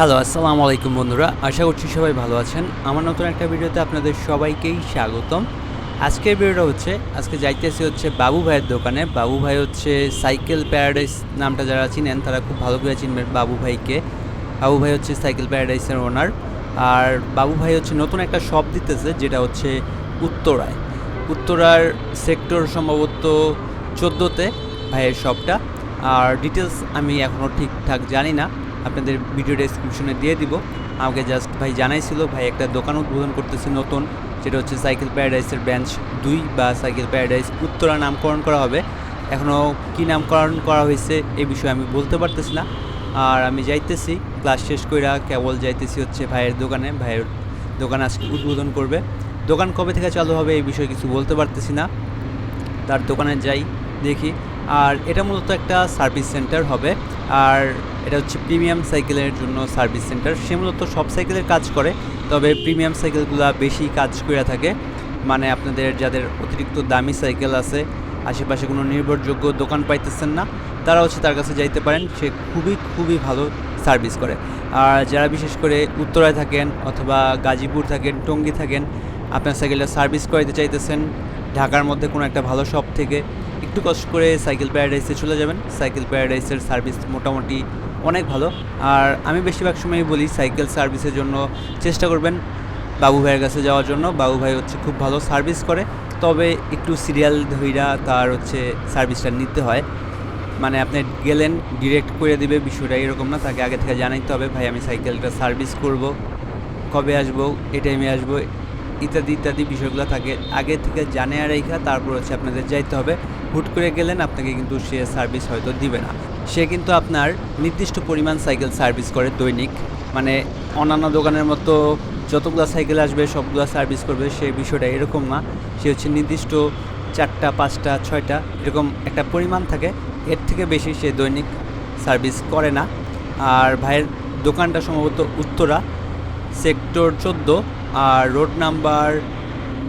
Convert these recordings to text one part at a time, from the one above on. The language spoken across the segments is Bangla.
হ্যালো, আসসালামু আলাইকুম বন্ধুরা। আশা করছি সবাই ভালো আছেন। আমার নতুন একটা ভিডিওতে আপনাদের সবাইকেই স্বাগতম। আজকের ভিডিওটা হচ্ছে, আজকে যাইতেছি হচ্ছে বাবু ভাইয়ের দোকানে। বাবু ভাই হচ্ছে সাইকেল প্যারাডাইস নামটা যারা চিনেন, তারা খুব ভালো করে চিনবেন বাবু ভাইকে। বাবু ভাই হচ্ছে সাইকেল প্যারাডাইসের ওনার। আর বাবু ভাই হচ্ছে নতুন একটা শপ দিতেছে, যেটা হচ্ছে উত্তরায়। উত্তরার সেক্টর সম্ভবত চোদ্দোতে ভাইয়ের শপটা। আর ডিটেলস আমি এখনও ঠিকঠাক জানি না। আপনাদের ভিডিও ডেসক্রিপশনে দিয়ে দিব। আমাকে জাস্ট ভাই জানাইছিল, ভাই একটা দোকান উদ্বোধন করতেছে নতুন যেটা হচ্ছে সাইকেল প্যারাডাইসের ব্রাঞ্চ দুই বা সাইকেল প্যারাডাইস উত্তরা নামকরণ করা হবে। এখনও কী নামকরণ করা হয়েছে এই বিষয়ে আমি বলতে পারতেছি না। আর আমি যাইতেছি ক্লাস শেষ কইরা কেবল যাইতেছি হচ্ছে ভাইয়ের দোকানে, ভাইয়ের দোকান আজকে উদ্বোধন করবে। দোকান কবে থেকে চালু হবে এই বিষয়ে কিছু বলতে পারতেছি না। তার দোকানে যাই, দেখি। আর এটা মূলত একটা সার্ভিস সেন্টার হবে। আর এটা হচ্ছে প্রিমিয়াম সাইকেলের জন্য সার্ভিস সেন্টার। সে মূলত সব সাইকেলের কাজ করে, তবে প্রিমিয়াম সাইকেলগুলো বেশি কাজ করে থাকে। মানে আপনাদের যাদের অতিরিক্ত দামি সাইকেল আছে, আশেপাশে কোনো নির্ভরযোগ্য দোকান পাইতেছেন না তারা হচ্ছে তার কাছে যাইতে পারেন। সে খুবই খুবই ভালো সার্ভিস করে। আর যারা বিশেষ করে উত্তরায় থাকেন অথবা গাজীপুর থাকেন, টঙ্গী থাকেন, আপনার সাইকেলটা সার্ভিস করাইতে চাইতেছেন, ঢাকার মধ্যে কোনো একটা ভালো শপ থেকে একটু কষ্ট করে সাইকেল প্যারাডাইসে চলে যাবেন। সাইকেল প্যারাডাইসের সার্ভিস মোটামুটি অনেক ভালো। আর আমি বেশিরভাগ সময়ই বলি সাইকেল সার্ভিসের জন্য চেষ্টা করবেন বাবু ভাইয়ের কাছে যাওয়ার জন্য। বাবু ভাই হচ্ছে খুব ভালো সার্ভিস করে। তবে একটু সিরিয়াল ধইরা তার হচ্ছে সার্ভিসটা নিতে হয়। মানে আপনি গেলেন, ডিরেক্ট করে দিবে, বিষয়টা এরকম না, তাকে আগে থেকে জানাইতে হবে, ভাই, আমি সাইকেলটা সার্ভিস করব। কবে আসব? এই টাইমে আসব? ইত্যাদি ইত্যাদি বিষয়গুলো থাকে। আগে থেকে জানে আর রেখা, তারপর হচ্ছে আপনাদের যাইতে হবে। হুট করে গেলেন, আপনাকে কিন্তু সে সার্ভিস হয়তো দিবে না। সে কিন্তু আপনার নির্দিষ্ট পরিমাণ সাইকেল সার্ভিস করে দৈনিক। মানে অন্যান্য দোকানের মতো যতগুলো সাইকেল আসবে, সবগুলো সার্ভিস করবে সেই বিষয়টা এরকম না। সে হচ্ছে নির্দিষ্ট চারটা, পাঁচটা, ছয়টা, এরকম একটা পরিমাণ থাকে। এর থেকে বেশি সে দৈনিক সার্ভিস করে না। আর ভাইয়ের দোকানটা সম্ভবত উত্তরা সেক্টর চোদ্দ। আর রোড নাম্বার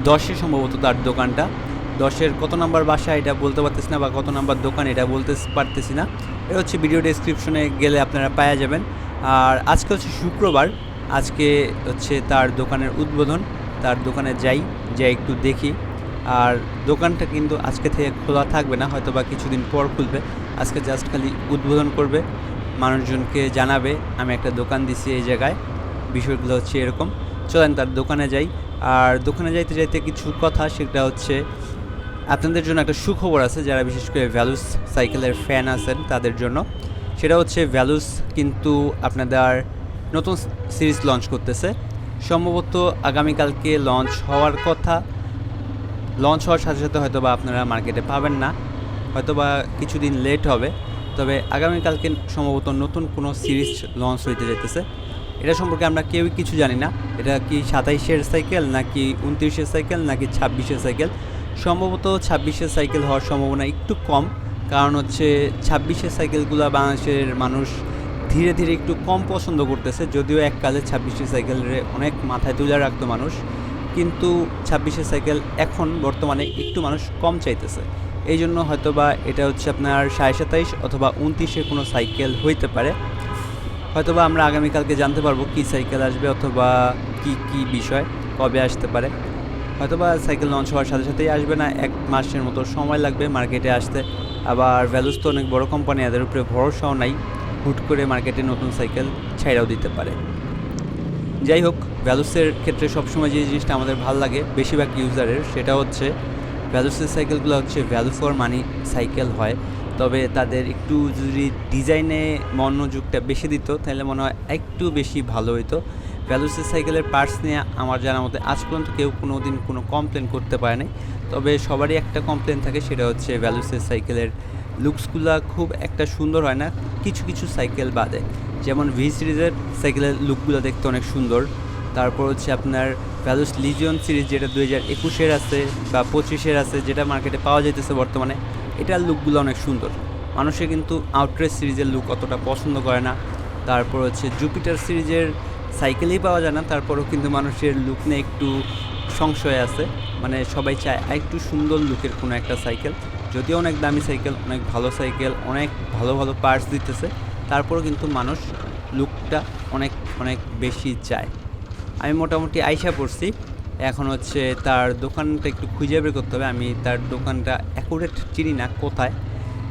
দশে সম্ভবত তার দোকানটা। দশের কত নাম্বার বাসা এটা বলতে পারতেছি না বা কত নাম্বার দোকান এটা বলতে পারতেছি না। এটা হচ্ছে ভিডিও ডেসক্রিপশনে গেলে আপনারা পাওয়া যাবেন। আর আজকে হচ্ছে শুক্রবার, আজকে হচ্ছে তার দোকানের উদ্বোধন। তার দোকানে যাই যাই একটু দেখি। আর দোকানটা কিন্তু আজকে থেকে খোলা থাকবে না, হয়তো বা কিছুদিন পর খুলবে। আজকে জাস্ট খালি উদ্বোধন করবে, মানুষজনকে জানাবে, আমি একটা দোকান দিছি এই জায়গায়। বিষয়গুলো হচ্ছে এরকম। চলেন তার দোকানে যাই। আর দোকানে যাইতে যাইতে কিছু কথা, সেটা হচ্ছে, আপনাদের জন্য একটা সুখবর আছে যারা বিশেষ করে ভ্যালুস সাইকেলের ফ্যান আছেন তাদের জন্য। সেটা হচ্ছে ভ্যালুস কিন্তু আপনাদের নতুন সিরিজ লঞ্চ করতেছে। সম্ভবত আগামীকালকে লঞ্চ হওয়ার কথা। লঞ্চ হওয়ার সাথে সাথে হয়তো বা আপনারা মার্কেটে পাবেন না। হয়তো বা কিছুদিন লেট হবে। তবে আগামীকালকে সম্ভবত নতুন কোনো সিরিজ লঞ্চ হইতে যেতেছে এটা সম্পর্কে আমরা কেউই কিছু জানি না। এটা কি সাতাইশের সাইকেল নাকি উনত্রিশের সাইকেল নাকি ছাব্বিশের সাইকেল সম্ভবত ছাব্বিশের সাইকেল হওয়ার সম্ভাবনা একটু কম। কারণ হচ্ছে ছাব্বিশের সাইকেলগুলো বাংলাদেশের মানুষ ধীরে ধীরে একটু কম পছন্দ করতেছে। যদিও এককালে ছাব্বিশের সাইকেলের অনেক মাথায় তুলে রাখতো মানুষ। কিন্তু ছাব্বিশের সাইকেল এখন বর্তমানে একটু মানুষ কম চাইতেছে। এই জন্য হয়তো বা এটা হচ্ছে আপনার সাড়ে সাতাইশ অথবা উনত্রিশের কোনো সাইকেল হইতে পারে। হয়তোবা আমরা আগামীকালকে জানতে পারব কী সাইকেল আসবে অথবা কি কি বিষয়, কবে আসতে পারে। হয়তোবা সাইকেল লঞ্চ হওয়ার সাথে সাথেই আসবে না, এক মাসের মতো সময় লাগবে মার্কেটে আসতে। আবার ভ্যালুস তো অনেক বড় কোম্পানি এদের উপরে ভরসাও নাই, হুট করে মার্কেটে নতুন সাইকেল ছাইড়াও দিতে পারে। যাই হোক ভ্যালুসের ক্ষেত্রে সবসময় যে জিনিসটা আমাদের ভালো লাগে বেশিরভাগ ইউজারের সেটা হচ্ছে ভ্যালুসের সাইকেলগুলো হচ্ছে ভ্যালু ফর মানি সাইকেল হয়। তবে তাদের একটু যদি ডিজাইনে মনোযোগটা বেশি দিত, তাহলে মনে হয় একটু বেশি ভালো হইতো। ভ্যালুসের সাইকেলের পার্টস নিয়ে আমার জানা মতে আজ পর্যন্ত কেউ কোনো দিন কোনো কমপ্লেন করতে পারে নাই। তবে সবারই একটা কমপ্লেন থাকে, সেটা হচ্ছে ভ্যালুসের সাইকেলের লুকসগুলো খুব একটা সুন্দর হয় না, কিছু কিছু সাইকেল বাদে। যেমন ভি সিরিজের সাইকেলের লুকগুলো দেখতে অনেক সুন্দর। তারপর হচ্ছে আপনার ভ্যালুস লিজিয়ন সিরিজ যেটা দু হাজার একুশের আছে বা পঁচিশের আছে, যেটা মার্কেটে পাওয়া যাইতেছে বর্তমানে এটার লুকগুলো অনেক সুন্দর। মানুষে কিন্তু আউটরেস সিরিজের লুক অতটা পছন্দ করে না। তারপর হচ্ছে জুপিটার সিরিজের সাইকেলেই পাওয়া যায় না। তারপরেও কিন্তু মানুষের লুক নিয়ে একটু সংশয় আছে। মানে সবাই চায় একটু সুন্দর লুকের কোনো একটা সাইকেল যদিও অনেক দামি সাইকেল অনেক ভালো সাইকেল অনেক ভালো ভালো পার্টস দিতেছে। তারপরও কিন্তু মানুষ লুকটা অনেক অনেক বেশি চায়। আমি মোটামুটি আইসা পড়ছি। এখন হচ্ছে তার দোকানটা একটু খুঁজে বের করতে হবে। আমি তার দোকানটা অ্যাকুরেট চিনি না কোথায়,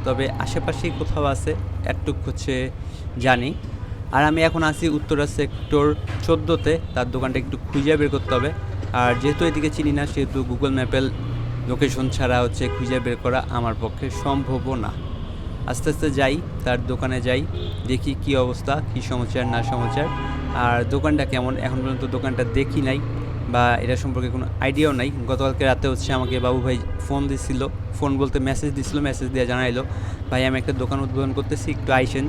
তবে আশেপাশেই কোথাও আছে একটু হচ্ছে জানি। আর আমি এখন আছি উত্তরা সেক্টর চোদ্দোতে, তার দোকানটা একটু খুঁজে বের করতে হবে। আর যেহেতু এদিকে চিনি না, সেহেতু গুগল ম্যাপের লোকেশন ছাড়া হচ্ছে খুঁজে বের করা আমার পক্ষে সম্ভবও না। আস্তে আস্তে যাই, তার দোকানে যাই, দেখি কি অবস্থা, কি সমাচার না সমাচার আর দোকানটা কেমন? এখন পর্যন্ত দোকানটা দেখি নাই। বা এটা সম্পর্কে কোনো আইডিয়াও নাই। গতকালকে রাতে হচ্ছে আমাকে বাবু ভাই ফোন দিছিল ফোন বলতে মেসেজ দিছিল মেসেজ দিয়ে জানাইলো, ভাই, আমি একটা দোকান উদ্বোধন করতেছি, একটু আইসেন,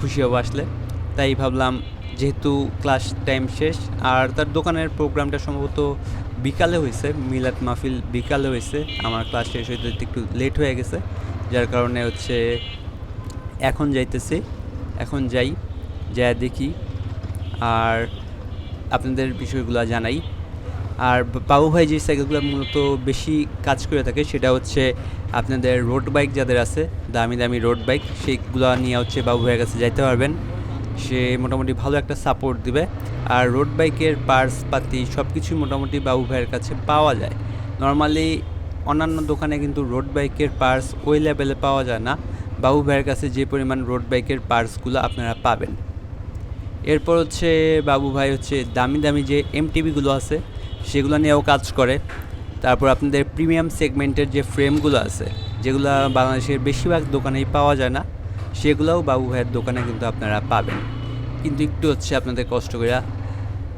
খুশি হব আসলে। তাই ভাবলাম, যেহেতু ক্লাস টাইম শেষ, আর তার দোকানের প্রোগ্রামটা সম্ভবত বিকালে হয়েছে, মিলাদ মাহফিল বিকালে হয়েছে, আমার ক্লাস শেষ হইতে একটু লেট হয়ে গেছে, যার কারণে হচ্ছে এখন যাইতেছি, এখন যাই যা দেখি, আর আপনাদের বিষয়গুলো জানাই। আর বাবু ভাই যে সাইকেলগুলো মূলত বেশি কাজ করে থাকে, সেটা হচ্ছে আপনাদের রোড বাইক যাদের আছে, দামি দামি রোড বাইক, সেইগুলো নিয়ে হচ্ছে বাবু ভাইয়ের কাছে যাইতে পারবেন। সে মোটামুটি ভালো একটা সাপোর্ট দিবে। আর রোড বাইকের পার্টস পাতি সব কিছুই মোটামুটি বাবু ভাইয়ের কাছে পাওয়া যায়। নর্মালি অন্যান্য দোকানে কিন্তু রোড বাইকের পার্টস ওই লেভেলে পাওয়া যায় না। বাবু ভাইয়ের কাছে যে পরিমাণ রোড বাইকের পার্টসগুলো আপনারা পাবেন। এরপর হচ্ছে বাবু ভাই হচ্ছে দামি দামি যে এমটিভিগুলো আছে, সেগুলো নিয়েও কাজ করে। তারপর আপনাদের প্রিমিয়াম সেগমেন্টের যে ফ্রেমগুলো আছে, যেগুলো বাংলাদেশের বেশিরভাগ দোকানেই পাওয়া যায় না, সেগুলোও বাবু ভাইয়ের দোকানে কিন্তু আপনারা পাবেন। কিন্তু একটু হচ্ছে আপনাদের কষ্ট করে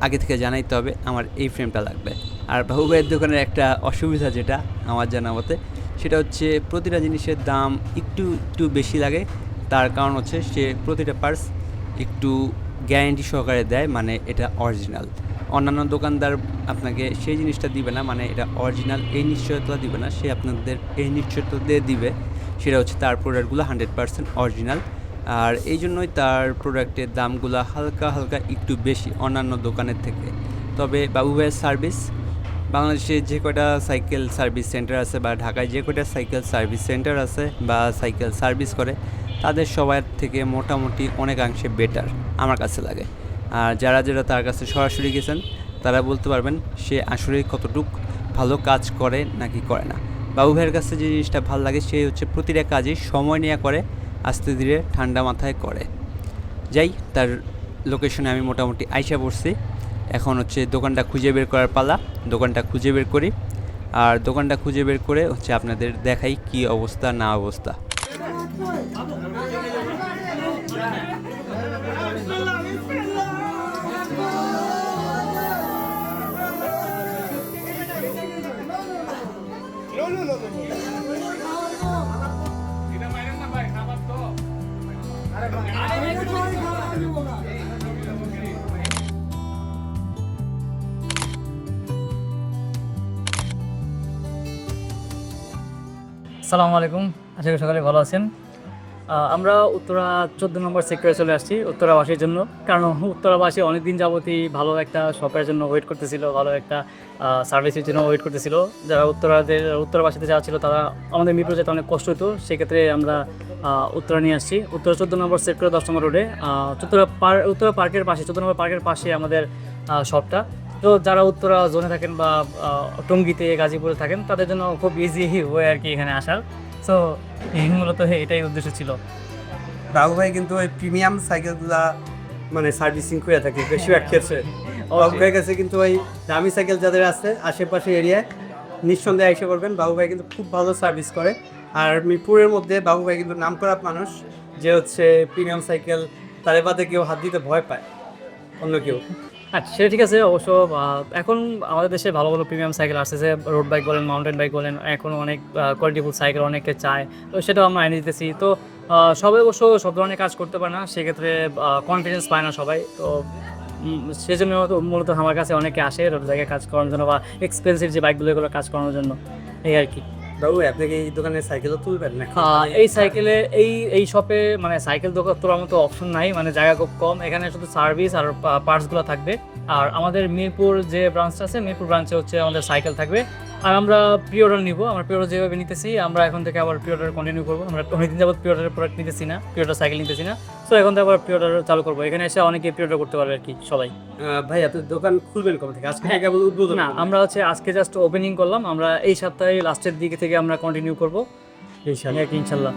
আগে থেকে জানাইতে হবে, আমার এই ফ্রেমটা লাগবে। আর বাবু ভাইয়ের দোকানের একটা অসুবিধা যেটা আমার জানা মতে, সেটা হচ্ছে প্রতিটা জিনিসের দাম একটু একটু বেশি লাগে। তার কারণ হচ্ছে সে প্রতিটা পার্স একটু গ্যারেন্টি সহকারে দেয় মানে এটা অরিজিনাল। অন্যান্য দোকানদার আপনাকে সেই জিনিসটা দিবে না মানে এটা অরিজিনাল, এই নিশ্চয়তা দিবে না, সে আপনাদের এই নিশ্চয়তা দিয়ে দিবে। সেটা হচ্ছে তার প্রোডাক্টগুলো হান্ড্রেড পার্সেন্ট অরিজিনাল। আর এই জন্যই তার প্রোডাক্টের দামগুলো হালকা হালকা একটু বেশি অন্যান্য দোকানের থেকে। তবে বাবু ভাইয়ের সার্ভিস, বাংলাদেশে যে কয়টা সাইকেল সার্ভিস সেন্টার আছে বা ঢাকায় যে কয়টা সাইকেল সার্ভিস সেন্টার আছে বা সাইকেল সার্ভিস করে তাদের সবার থেকে মোটামুটি অনেকাংশে বেটার আমার কাছে লাগে। আর যারা যারা তার কাছে সরাসরি গেছেন, তারা বলতে পারবেন সে আসলে কতটুক ভালো কাজ করে নাকি করে না। বাবু ভাইয়ের কাছে যে জিনিসটা ভালো লাগে, সে হচ্ছে প্রতিটা কাজই সময় নিয়ে করে, আস্তে ধীরে ঠান্ডা মাথায় করে। যাই, তার লোকেশনে আমি মোটামুটি আইসা পড়ছি। এখন হচ্ছে দোকানটা খুঁজে বের করার পালা, দোকানটা খুঁজে বের করি। আর দোকানটা খুঁজে বের করে হচ্ছে আপনাদের দেখাই কি অবস্থা, না অবস্থা। সালামু আলাইকুম। আশা করি সকালে ভালো আছেন। আমরা উত্তরা চোদ্দ নম্বর সেক্টরে চলে আসছি উত্তরাবাসীর জন্য। কারণ উত্তরাবাসী অনেক দিন যাবতই ভালো একটা শপের জন্য ওয়েট করতেছিল ভালো একটা সার্ভিসের জন্য ওয়েট করতেছিল। যারা উত্তরাদের উত্তরাবাসীতে যাওয়া ছিল তারা আমাদের মিরপুর যেতে অনেক কষ্ট হতো সেক্ষেত্রে আমরা উত্তরা নিয়ে আসছি। উত্তরা চোদ্দ নম্বর সেক্টরে দশ নম্বর রোডে আহ, চুত্তরা পার উত্তরা পার্কের পাশে চোদ্দ নম্বর পার্কের পাশে আমাদের শপটা তো যারা উত্তরা জোনে থাকেন বা টঙ্গিতে গাজীপুরে থাকেন তাদের জন্য খুব ইজি হয়ে আর কি এখানে আসার। সো মূলত এটাই উদ্দেশ্য ছিল। বাবু ভাই কিন্তু ওই প্রিমিয়াম সাইকেলগুলা মানে সার্ভিসিং করে থাকে বেশিরভাগ ক্ষেত্রে। বাবু ভাইয়ের কাছে কিন্তু ওই দামি সাইকেল যাদের আছে আশেপাশে এরিয়ায় নিঃসন্দেহে এসে করবেন বাবু ভাই কিন্তু খুব ভালো সার্ভিস করে। আর মিরপুরের মধ্যে বাবু ভাই কিন্তু নাম করা মানুষ যে হচ্ছে প্রিমিয়াম সাইকেল তাদের বাদে কেউ হাত দিতে ভয় পায়। অন্য কেউ। আচ্ছা সেটা ঠিক আছে, অবশ্য এখন আমাদের দেশে ভালো ভালো প্রিমিয়াম সাইকেল আসতেছে রোড বাইক বলেন মাউন্টেন বাইক বলেন, এখন অনেক কোয়ালিটিফুল সাইকেল অনেকে চায়, তো সেটাও আমরা এনে দিতেছি। তো সবাই অবশ্য সব ধরনের কাজ করতে পারে না, সেক্ষেত্রে কনফিডেন্স পায় না সবাই, তো সেজন্য মূলত আমার কাছে অনেকে আসে রোড জায়গায় কাজ করানোর জন্য বা এক্সপেন্সিভ যে বাইকগুলো এগুলো কাজ করানোর জন্য, এই আর কি। বাবু আপনি কি এই দোকানে সাইকেলও তুলবেন? না এই সাইকেলে এই এই শপে মানে সাইকেল দোকান তোলার মতো অপশন নাই মানে জায়গা খুব কম। এখানে শুধু সার্ভিস আর পার্টসগুলো থাকবে। আর আমাদের মিরপুর যে ব্রাঞ্চটা আছে মিরপুর ব্রাঞ্চে হচ্ছে আমাদের সাইকেল থাকবে। আর আমরা প্রি অর্ডার নিব আমরা প্রি অর্ডার যেভাবে নিতেছি আমরা এখন থেকে আবার প্রি অর্ডার কন্টিনিউ করব। আমরা অনেকদিন যাবত প্রি অর্ডারের প্রোডাক্ট নিতেছি না প্রি অর্ডার সাইকেল নিতেছি না। সো এখন থেকে আবার প্রি অর্ডার চালু করব। এখানে এসে অনেকে প্রি অর্ডার করতে পারবে আর কি সবাই। ভাই আপনি দোকান খুলবেন কবে থেকে? আজকে কেবল উদ্বোধন না আমরা হচ্ছে আজকে জাস্ট ওপেনিং করলাম। আমরা এই সপ্তাহে লাস্টের দিকে থেকে আমরা কন্টিনিউ করব। কি ইনশাল্লাহ।